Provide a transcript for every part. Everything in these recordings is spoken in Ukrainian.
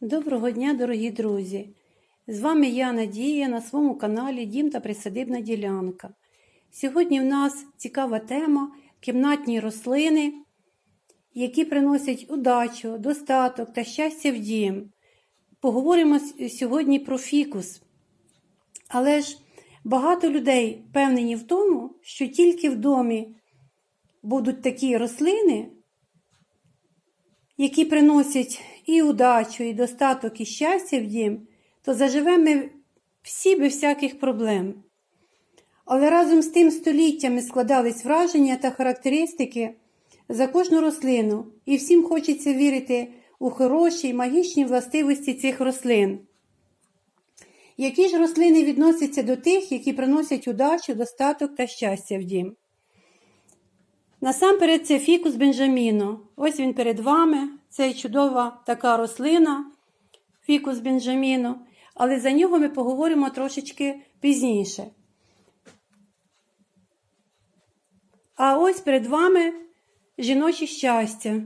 Доброго дня, дорогі друзі! З вами я Надія на своєму каналі Дім та Присадибна ділянка. Сьогодні в нас цікава тема кімнатні рослини, які приносять удачу, достаток та щастя в дім. Поговоримо сьогодні про фікус. Але ж багато людей впевнені в тому, що тільки в домі будуть такі рослини, які приносять і удачу, і достаток, і щастя в дім, то заживемо всі без всяких проблем. Але разом з тим століттями складались враження та характеристики за кожну рослину, і всім хочеться вірити у хороші й магічні властивості цих рослин. Які ж рослини відносяться до тих, які приносять удачу, достаток та щастя в дім? Насамперед це фікус Бенджаміно. Ось він перед вами. Це чудова така рослина, фікус Бенджаміно. Але за нього ми поговоримо трошечки пізніше. А ось перед вами жіноче щастя.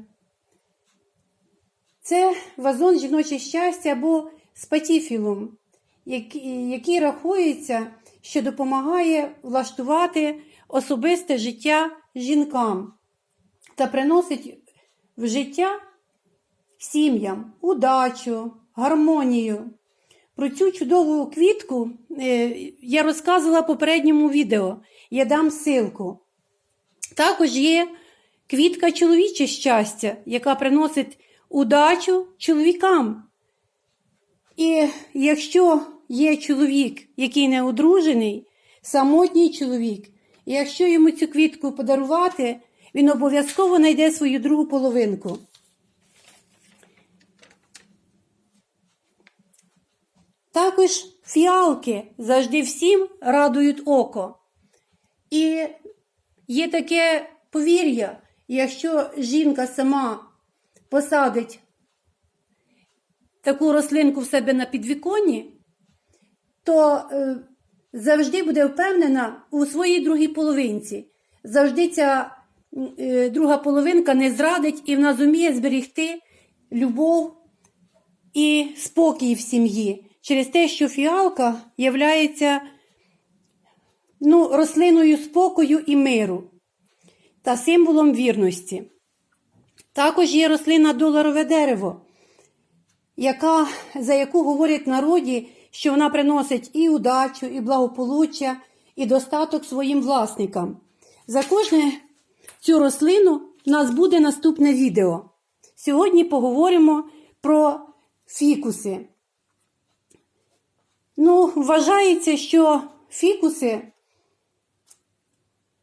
Це вазон жіноче щастя або спатіфілум, який, який рахується, що допомагає влаштувати особисте життя жінкам та приносить в життя сім'ям удачу, гармонію. Про цю чудову квітку е, я розказувала в попередньому відео. Я дам ссылку. Також є квітка чоловіче щастя, яка приносить удачу чоловікам. І якщо є чоловік, який не одружений, самотній чоловік, і якщо йому цю квітку подарувати, він обов'язково знайде свою другу половинку. Також фіалки завжди всім радують око. І є таке повір'я, якщо жінка сама посадить таку рослинку в себе на підвіконні, то е, завжди буде впевнена у своїй другій половинці. Завжди ця е, друга половинка не зрадить і вона зуміє зберігти любов і спокій в сім'ї через те, що фіалка є ну, рослиною спокою і миру та символом вірності. Також є рослина доларове дерево, яка, за яку говорять народі, що вона приносить і удачу, і благополуччя, і достаток своїм власникам. За кожне цю рослину в нас буде наступне відео. Сьогодні поговоримо про фікуси. Ну, вважається, що фікуси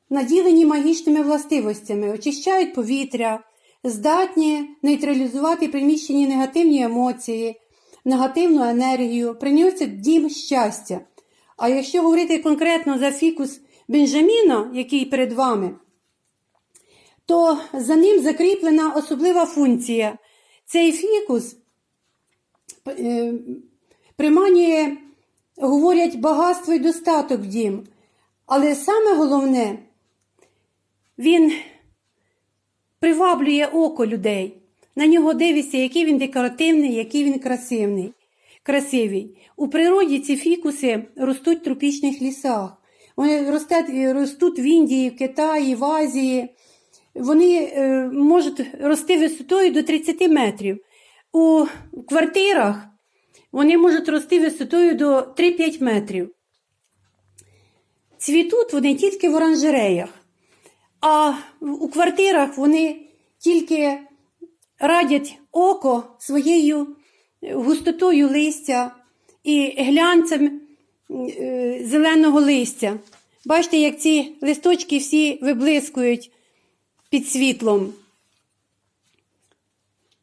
наділені магічними властивостями, очищають повітря, здатні нейтралізувати приміщені негативні емоції, негативну енергію, приносять дім щастя. А якщо говорити конкретно за фікус Бенджаміна, який перед вами, то за ним закріплена особлива функція. Цей фікус е, приманює, говорять, багатство і достаток дім. Але саме головне, він приваблює око людей. На нього дивишся, який він декоративний, який він красивний. красивий. У природі ці фікуси ростуть в тропічних лісах. Вони ростуть, ростуть в Індії, в Китаї, в Азії. Вони е, можуть рости висотою до 30 метрів. У квартирах вони можуть рости висотою до 3-5 метрів. Цвітуть вони тільки в оранжереях, а у квартирах вони тільки радять око своєю густотою листя і глянцем е, зеленого листя. Бачите, як ці листочки всі виблискують під світлом.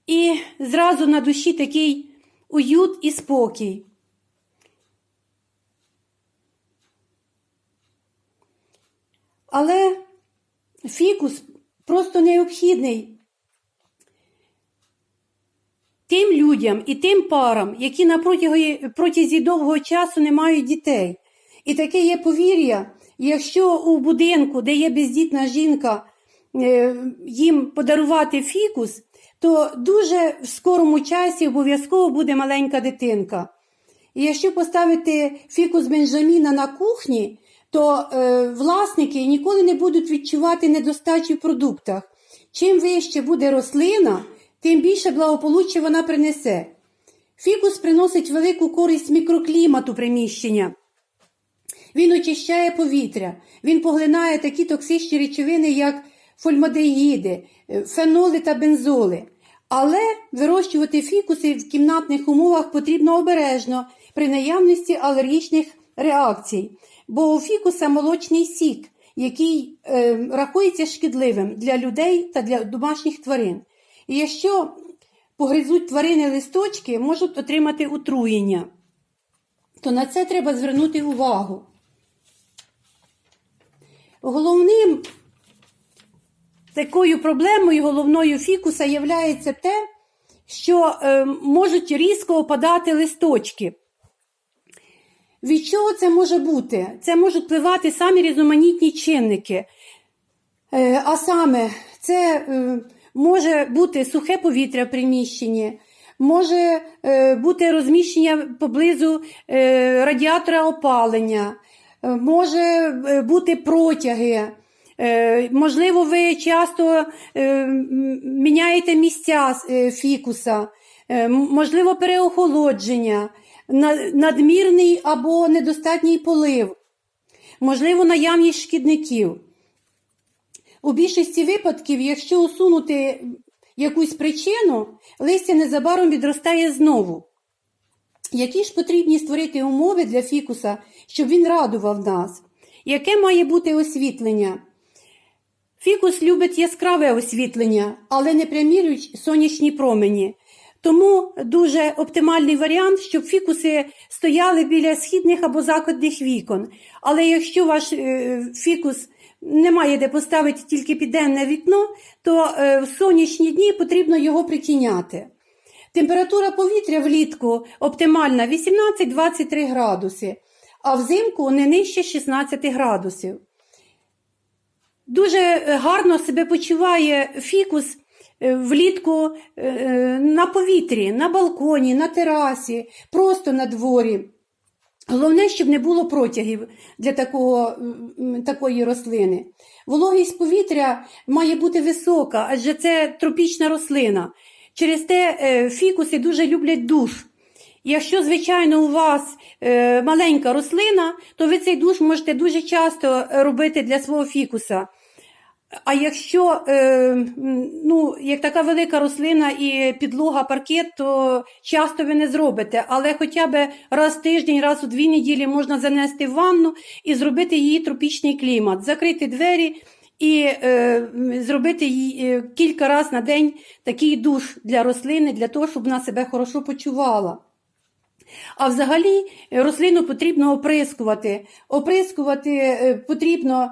І зразу на душі такий уют і спокій. Але фікус просто необхідний тим людям і тим парам, які на протязі, довгого часу не мають дітей. І таке є повір'я, якщо у будинку, де є бездітна жінка, е, їм подарувати фікус, то дуже в скорому часі обов'язково буде маленька дитинка. І якщо поставити фікус Бенджаміна на кухні, то е, власники ніколи не будуть відчувати недостачі в продуктах. Чим вище буде рослина, тим більше благополуччя вона принесе. Фікус приносить велику користь мікроклімату приміщення. Він очищає повітря, він поглинає такі токсичні речовини, як фольмадегіди, е, феноли та бензоли. Але вирощувати фікуси в кімнатних умовах потрібно обережно при наявності алергічних реакцій, бо у фікуса молочний сік, який е, рахується шкідливим для людей та для домашніх тварин. І якщо погризуть тварини листочки, можуть отримати отруєння. То на це треба звернути увагу. Головним такою проблемою головною фікуса є те, що е, можуть різко опадати листочки. Від чого це може бути? Це можуть впливати самі різноманітні чинники. Е, а саме, це е, може бути сухе повітря в приміщенні, може бути розміщення поблизу радіатора опалення, може бути протяги. Е, Можливо, ви часто е, міняєте місця е, фікуса, можливо, переохолодження, надмірний або недостатній полив, можливо, наявність шкідників. У більшості випадків, якщо усунути якусь причину, листя незабаром відростає знову. Які ж потрібні створити умови для фікуса, щоб він радував нас? Яке має бути освітлення? Фікус любить яскраве освітлення, але не прямі сонячні промені. Тому дуже оптимальний варіант, щоб фікуси стояли біля східних або заходних вікон. Але якщо ваш е, фікус не має де поставити тільки підденне вікно, то е, в сонячні дні потрібно його притіняти. Температура повітря влітку оптимальна 18-23 градуси, а взимку не нижче 16 градусів. Дуже е, гарно себе почуває фікус е, влітку е, на повітрі, на балконі, на терасі, просто на дворі. Головне, щоб не було протягів для такого, такої рослини. Вологість повітря має бути висока, адже це тропічна рослина. Через те фікуси дуже люблять душ. Якщо, звичайно, у вас е, маленька рослина, то ви цей душ можете дуже часто робити для свого фікуса. А якщо е, ну, як така велика рослина і підлога паркет, то часто ви не зробите. Але хоча б раз в тиждень, раз у дві неділі можна занести в ванну і зробити її тропічний клімат, закрити двері і е, зробити їй е, кілька разів на день такий душ для рослини, для того, щоб вона себе хорошо почувала. А взагалі е, рослину потрібно оприскувати. Оприскувати е, потрібно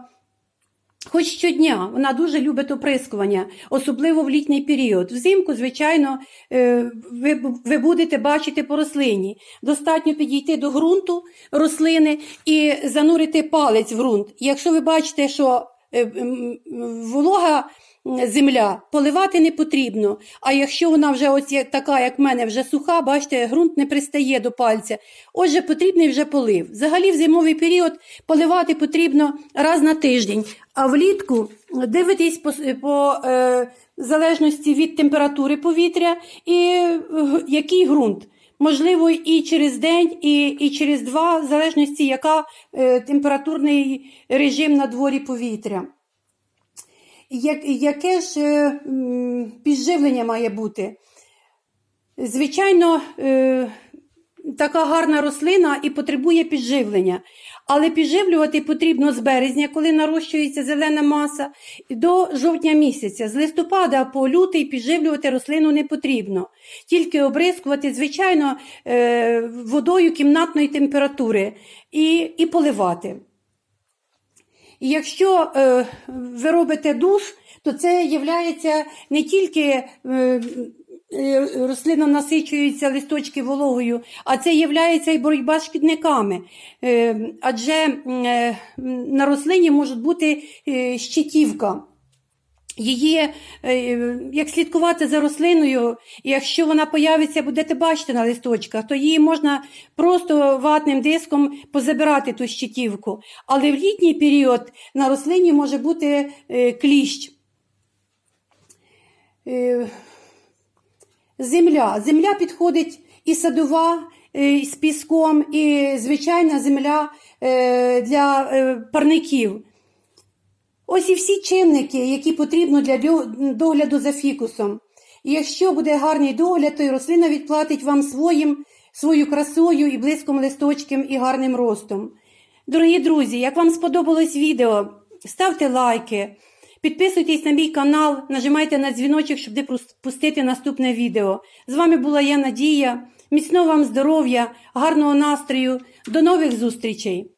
хоч щодня. Вона дуже любить оприскування, особливо в літній період. Взимку, звичайно, е, ви, ви будете бачити по рослині. Достатньо підійти до ґрунту рослини і занурити палець в ґрунт. Якщо ви бачите, що волога земля поливати не потрібно. А якщо вона вже ось така, як в мене, вже суха, бачите, ґрунт не пристає до пальця. Отже, потрібний вже полив. Взагалі, в зимовий період поливати потрібно раз на тиждень. А влітку дивитесь по, по е, залежності від температури повітря і е, який ґрунт. Можливо, і через день, і, і через два, в залежності, яка е, температурний режим на дворі повітря. Як, яке ж е, підживлення має бути? Звичайно, е, така гарна рослина і потребує підживлення. Але підживлювати потрібно з березня, коли нарощується зелена маса, до жовтня місяця. З листопада по лютий підживлювати рослину не потрібно. Тільки обрискувати, звичайно, е, водою кімнатної температури і, і поливати. Якщо е, ви робите душ, то це є не тільки е, е, рослина насичується листочки вологою, а це є і боротьба з шкідниками. Е, адже е, на рослині може бути е, щитівка. Її, е, як слідкувати за рослиною, і якщо вона появиться, будете бачити на листочках, то її можна просто ватним диском позабирати ту щитівку. Але в літній період на рослині може бути е, кліщ. Е, Земля. Земля підходить і садова е, з піском, і звичайна земля для парників. Ось і всі чинники, які потрібно для догляду за фікусом. І якщо буде гарний догляд, то й рослина відплатить вам своїм, свою красою і блиском листочком і гарним ростом. Дорогі друзі, як вам сподобалось відео, ставте лайки, підписуйтесь на мій канал, нажимайте на дзвіночок, щоб не пропустити наступне відео. З вами була я Надія. Міцного вам здоров'я, гарного настрою. До нових зустрічей!